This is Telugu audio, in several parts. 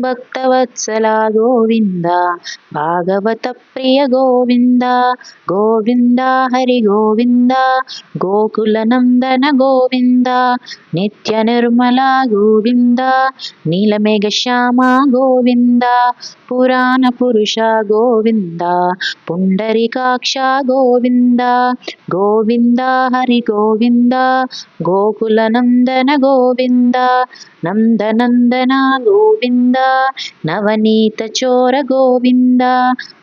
భక్తవత్సల గోవింద భాగవత ప్రియ గోవింద గోవింద హరి గోవింద గోకుల నందన గోవింద నిత్య నిర్మల గోవింద నీలమేఘ శ్యామ గోవింద పురాణ పురుష గోవింద పుండరికాక్ష గోవింద గోవింద హరి గోవింద గోకుల నందన గోవింద నందనందన గోవింద నవనీత చోర గోవింద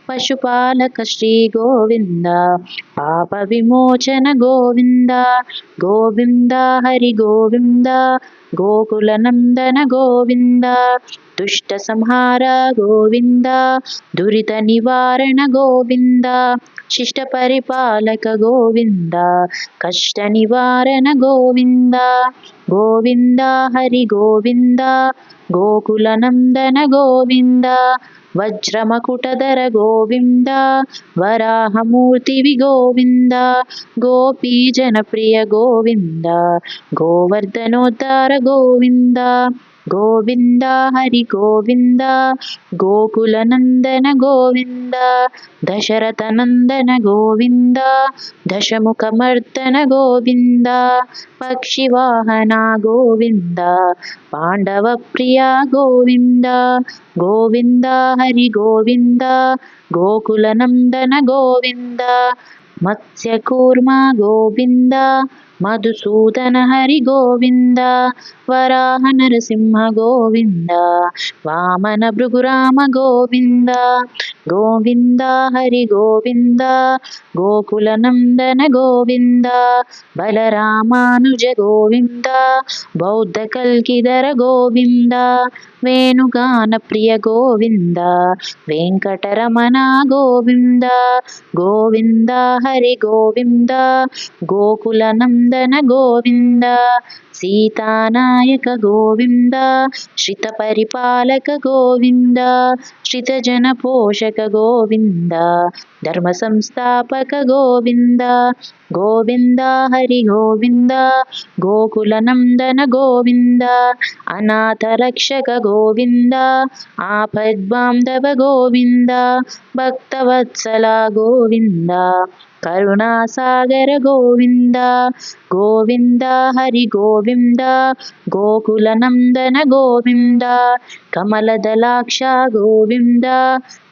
పశుపాలక శ్రీ గోవింద పాప విమోచన గోవింద గోవింద హరి గోవింద గోకుల నందన గోవింద దుష్ట సంహార గోవింద దురిత నివారణ గోవింద. శిష్ట పరిపాలక గోవింద కష్ట నివారణ గోవింద గోవింద హరి గోవింద గోకుల నందన గోవింద వజ్రమకుటధర గోవింద వరాహమూర్తివి గోవింద గోపీ జనప్రియ గోవింద గోవర్ధనోద్ధార గోవింద గోవింద హరి గోవింద గోకుల నందన గోవింద దశరథ నందన గోవింద దశముఖమర్దన గోవింద పక్షివాహన గోవింద పాండవ ప్రియ గోవింద గోవింద హరి గోవింద గోకుల నందన గోవింద మత్స్యకూర్మ గోవింద మధుసూదన హరి గోవింద వరాహ నరసింహ గోవింద వామన భృగురామ గోవింద గోవింద హరి గోవింద గోకుల నందన గోవింద బలరామానుజ గోవింద బౌద్ధ కల్కిదర గోవింద వేణుగాన ప్రియ గోవింద వెంకటరమణ గోవింద గోవింద హరి గోవింద గోకుల నంద నందన గోవింద సీతానాయక గోవింద శ్రిత పరిపాలక గోవింద శ్రిత జన పోషక గోవింద ధర్మ సంస్థాపక గోవింద గోవింద హరి గోవింద గోకుల నందన గోవింద అనాథ రక్షక గోవింద ఆపద్బాంధవ గోవింద భక్తవత్సల గోవింద కరుణాసాగర గోవింద గోవింద హరి గోవింద. గోకుల నందన గోవింద కమలదలాక్ష గోవింద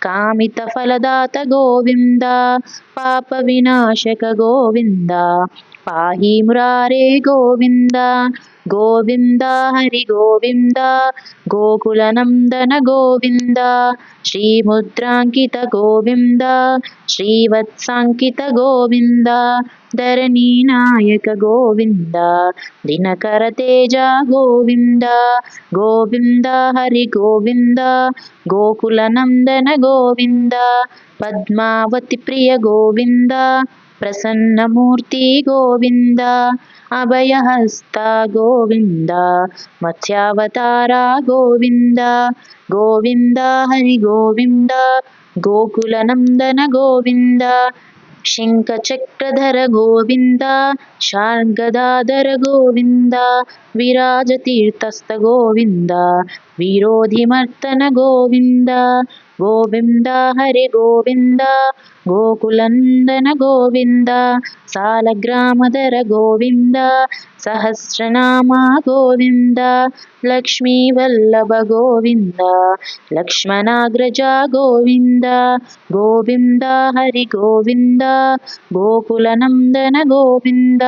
కామిత ఫలదాత గోవింద పాప వినాశక గోవింద పాహి మురారే గోవింద గోవింద హరి గోవింద గోకులనందన గోవింద శ్రీముద్రాంకిత గోవింద శ్రీవత్సాంకిత గోవింద ధరణీ నాయక గోవింద దినకర తేజ గోవింద గోవింద హరి గోవింద గోకులనందన గోవింద పద్మావతి ప్రియ గోవింద ప్రసన్నమూర్తి గోవింద అభయహస్త గోవింద మత్స్యావతార గోవింద గోవింద హరి గోవింద గోకులనందన గోవింద శంఖచక్రధర గోవింద శార్గదాధర గోవింద విరాజతీర్థస్థ గోవింద విరోధిమర్తన గోవింద గోవింద హరి గోవింద గోకులందన గోవింద సాలగ్రామధర గోవింద సహస్రనామ గోవింద లక్ష్మీవల్లభ గోవింద లక్ష్మణాగ్రజ గోవింద గోవింద హరి గోవింద గోకులనందన గోవింద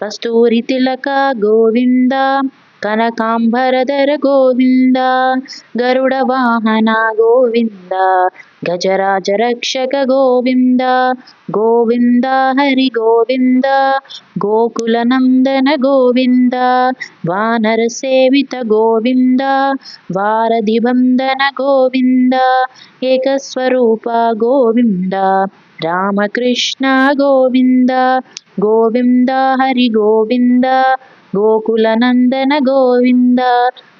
కస్తూరి తిలక గోవింద. కనకాంబరధర గోవింద గరుడ వాహన గోవింద గజరాజ రక్షక గోవింద గోవింద హరి గోవింద గోకుల నందన గోవింద వానర సేవిత గోవింద వారధి వందన గోవింద ఏకస్వరూప గోవింద రామకృష్ణ గోవింద గోవింద హరి గోవింద గోకుల నందన గోవింద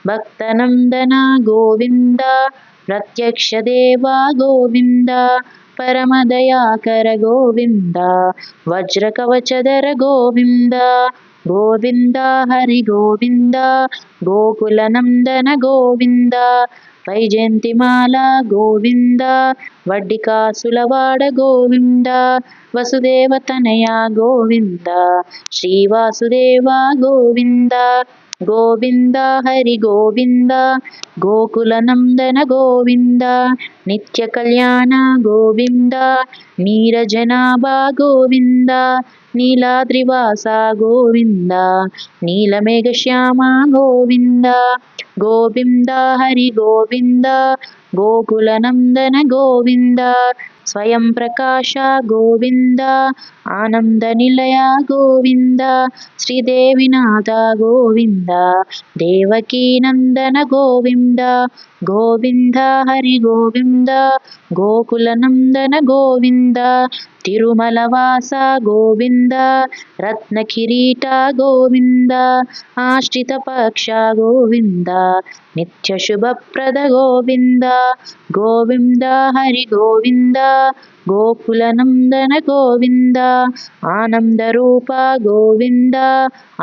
భక్తనందన గోవింద ప్రత్యక్ష దేవా గోవింద పరమదయాకర గోవింద వజ్రకవచధర గోవింద గోవింద హరి గోవింద గోకులనందన గోవింద వైజయంతిమాల గోవింద వడ్డికాసులవాడ గోవింద వసుదేవ తనయ గోవింద శ్రీవాసుదేవ గోవింద. గోవింద హరి గోవింద గోకులనందన గోవింద నిత్య కళ్యాణ గోవింద నీరజనాభా గోవింద నీలాద్రివాస గోవింద నీలమేఘశ్యామ గోవింద గోవింద హరి గోవింద గోకులనందన గోవింద స్వయం ప్రకాశ గోవింద ఆనంద నిలయ గోవింద శ్రీదేవినాథ గోవింద దేవకీనందన గోవింద గోవింద హరి గోవింద గోకులనందన గోవింద తిరుమల వాస గోవింద రత్న కిరీట గోవింద ఆశ్రిత పక్ష గోవింద నిత్య శుభప్రద గోవింద గోవింద హరి గోవింద గోకులనందన గోవింద ఆనందరూప గోవింద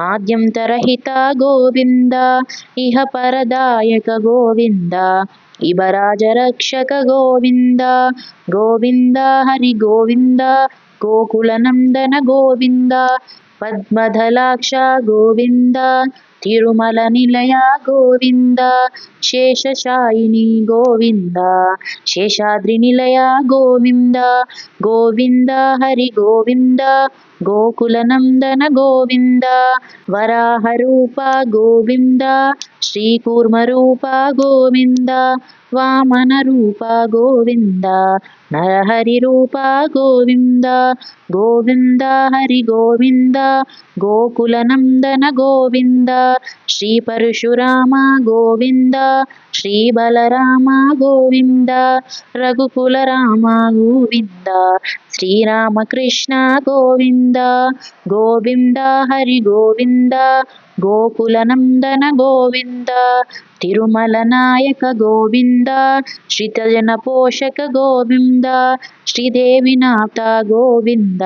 ఆద్యంతరహిత గోవింద ఇహ పరదాయక గోవింద ఇవరాజరక్షక గోవింద గోవింద హరి గోవింద గోకులనందన గోవింద పద్మధలాక్ష గోవింద తిరుమల నిలయ గోవింద శేషశాయిని గోవింద శేషాద్రి నిలయ గోవింద గోవింద హరి గోవింద గోకులనందన గోవింద వరాహరూప గోవింద శ్రీకూర్మరూప గోవింద వామన రూప గోవింద నరహరి రూప గోవింద గోవింద హరి గోవింద గోకులనందన గోవింద శ్రీ పరశురామ గోవింద శ్రీ బలరామ గోవింద గోవింద శ్రీరామకృష్ణ గోవింద గోవింద హరి గోవింద గోకులనందన గోవింద తిరుమల నాయక గోవింద శ్రీతజన పోషక గోవింద శ్రీదేవినాథ గోవింద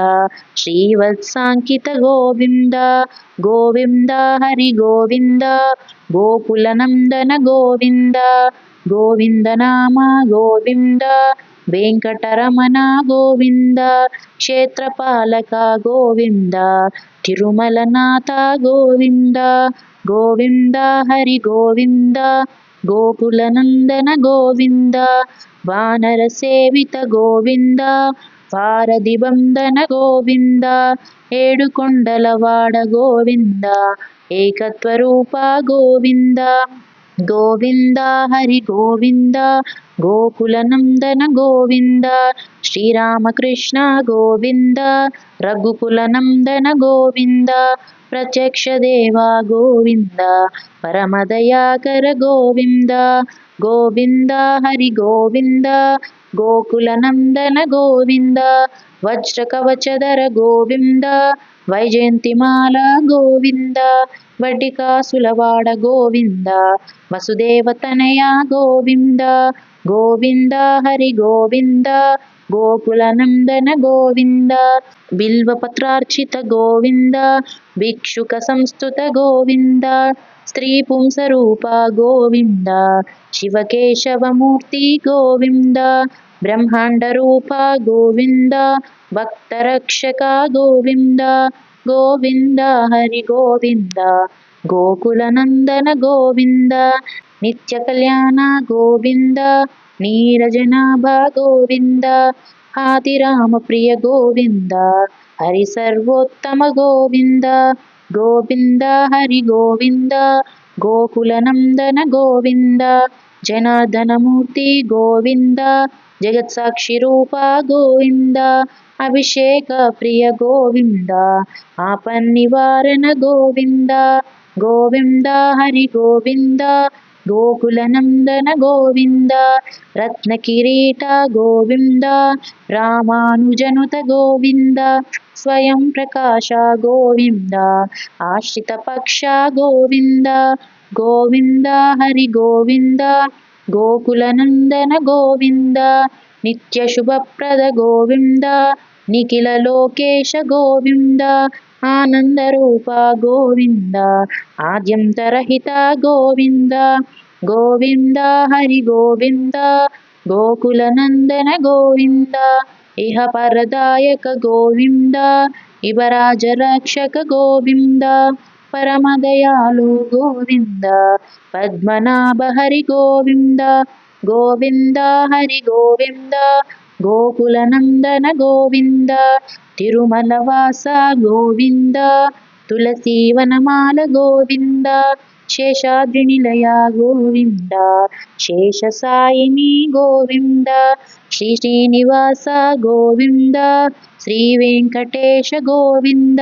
శ్రీవత్సాంకిత గోవింద గోవింద హరి గోవింద గోకులనందన గోవింద గోవింద నామ గోవింద వెంకటరమణ గోవింద క్షేత్రపాలక గోవింద తిరుమలనాథ గోవింద గోవింద హరి గోవింద గోకులనందన గోవింద వానర సేవిత గోవింద వారధి బంధన గోవింద ఏడుకొండలవాడ గోవింద ఏకత్వరూప గోవింద. गोविन्द हरिगोविन्द गोकुलनन्दन गोविन्द श्रीरामकृष्ण गोविन्द रघुकुलनन्दन गोविन्द प्रत्यक्ष देव गोविन्द परमदयाकर गोविन्द गोविन्द हरिगोविन्द गोकुलनन्दन गोविन्द वज्रकवचदर गोविन्द వైజయంతిమాల గోవింద వడ్డికాసులవాడ గోవింద వసుదేవతనయ గోవింద గోవింద హరి గోవింద గోకులనందన గోవింద బిల్వపత్రార్చిత గోవింద భిక్షుక సంస్థుత గోవింద స్త్రీ పుంసరూప గోవింద శివకేశవమూర్తి గోవింద బ్రహ్మాండ రూప గోవింద భక్తరక్షక గోవింద గోవింద హరి గోవింద గోకులనందన గోవింద నిత్య కళ్యాణ గోవింద నీరజనాభ గోవింద ఆదిరామ ప్రియ గోవింద హరి సర్వోత్తమ గోవింద గోవింద హరి గోవింద గోకులనందన గోవింద జనార్దనమూర్తి గోవింద జగత్సాక్షి రూప గోవింద అభిషేక ప్రియ గోవింద ఆపన్నివారణ గోవింద గోవింద హరి గోవింద గోకులనందన గోవింద రత్న కిరీట గోవింద రామానుజనుత గోవింద స్వయం ప్రకాశ గోవింద ఆశ్రిత పక్ష గోవింద గోవింద హరి గోవింద గోకులనందన గోవింద నిత్య శుభప్రద గోవింద నిఖిల లోకేశ గోవింద ఆనందరూప గోవింద ఆద్యంతరహిత గోవింద గోవింద హరి గోవింద గోకులనందన గోవింద ఇహ పరదాయక గోవింద ఇవరాజరక్షక గోవింద. పరమదయాలు గోవింద. పద్మనాభ హరి గోవింద. గోవింద హరి గోవింద. గోకులనందన గోవింద. తిరుమలవాస గోవింద. తులసీవనమాల గోవింద. శేషాద్రి నిలయ గోవింద. శేషసాయిని గోవింద. శ్రీ శ్రీనివాస గోవింద. శ్రీ వెంకటేశ గోవింద.